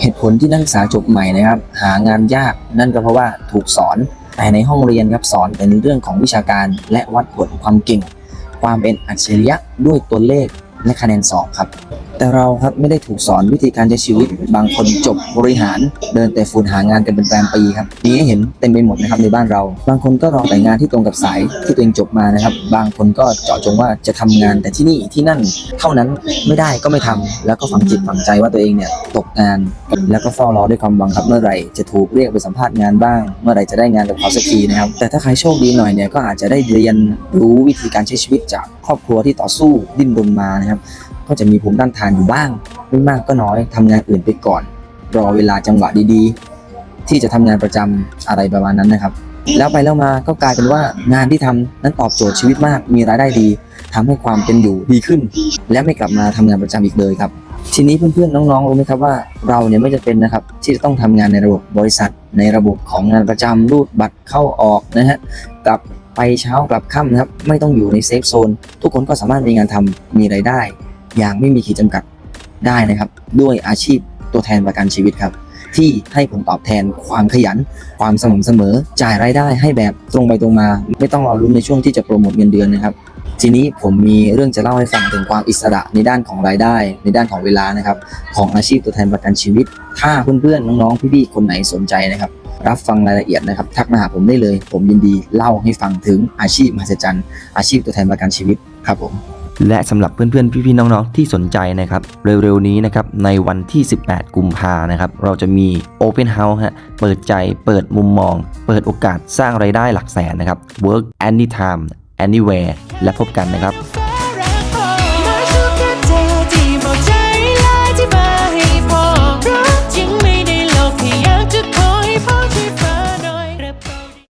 เหตุผลที่นักศึกษาจบใหม่นะครับ หางานยากนั่นก็เพราะว่าถูกสอนแต่ในห้องเรียนครับสอนเป็นเรื่องของวิชาการ และวัดผลความเก่ง ความเป็นอัจฉริยะด้วยตัวเลขและคะแนนสอบครับ แต่เราครับไม่ได้ถูกสอนวิธีการใช้ชีวิต บางคนจบบริหารเดินแต่ฝุ่นหางานกันเป็นแปมปีครับมีให้เห็นเต็มไปหมดนะครับในบ้านเรา บางคนก็รอแต่งานที่ตรงกับสายที่ตัวเองจบมานะครับ บางคนก็เจาะจงว่าจะทำงานแต่ที่นี่ที่นั่น เท่านั้นไม่ได้ก็ไม่ทำแล้วก็ฝังจิตฝังใจว่าตัวเองเนี่ยตกงาน แล้วก็เฝ้ารอด้วยความหวังครับเมื่อไหร่จะถูกเรียกไปสัมภาษณ์งานบ้าง เมื่อไหร่จะได้งานกับเขาสักทีนะครับแต่ถ้าใครโชคดีหน่อยเนี่ยก็อาจจะได้เรียนรู้วิธีการใช้ชีวิตจากครอบครัวที่ต่อสู้ดิ้นรนมานะครับก็จะมีภูมิต้านทานอยู่บ้าง ไม่มากก็น้อยทำงานอื่นไปก่อน รอเวลาจังหวะดีๆ ที่จะทำงานประจำอะไรประมาณนั้นนะครับ แล้วไปแล้วมาก็กลายเป็นว่างานที่ทำนั้นตอบโจทย์ชีวิตมาก มีรายได้ดีทำให้ความเป็นอยู่ดีขึ้น และไม่กลับมาทำงานประจำอีกเลยครับ ทีนี้เพื่อนๆน้องๆรู้ไหมครับว่าเราเนี่ยไม่จะเป็นนะครับที่จะต้องทำงานในระบบบริษัท ในระบบของงานประจำรูดบัตรเข้าออกนะฮะกลับไปเช้ากลับค่ำนะครับไม่ต้องอยู่ในเซฟโซนทุกคนก็สามารถมีงานทำมีรายได้ อย่างไม่มีขีดจำกัดได้นะครับ ด้วยอาชีพตัวแทนประกันชีวิตครับ ที่ให้ผลตอบแทนความขยัน ความสม่ำเสมอ จ่ายรายได้ให้แบบตรงไปตรงมา ไม่ต้องรอรุ้นในช่วงที่จะโปรโมทเงินเดือนนะครับ ทีนี้ผมมีเรื่องจะเล่าให้ฟังถึงความอิสระในด้านของรายได้ ในด้านของเวลานะครับ ของอาชีพตัวแทนประกันชีวิต ถ้าเพื่อนๆน้องๆพี่ๆคนไหนสนใจนะครับ รับฟังรายละเอียดนะครับ ทักมาหาผมได้เลย ผมยินดีเล่าให้ฟังถึงอาชีพมหัศจรรย์อาชีพตัวแทนประกันชีวิตครับผมและสำหรับเพื่อนๆ พี่ๆ น้องๆ ที่สนใจนะครับ เร็วๆ นี้นะครับ ในวันที่ 18 กุมภานะครับ เราจะมี Open House ฮะ เปิดใจ เปิดมุมมอง เปิดโอกาสสร้างไรายได้หลักแสนนะครับ Work anytime anywhere และพบกันนะครับ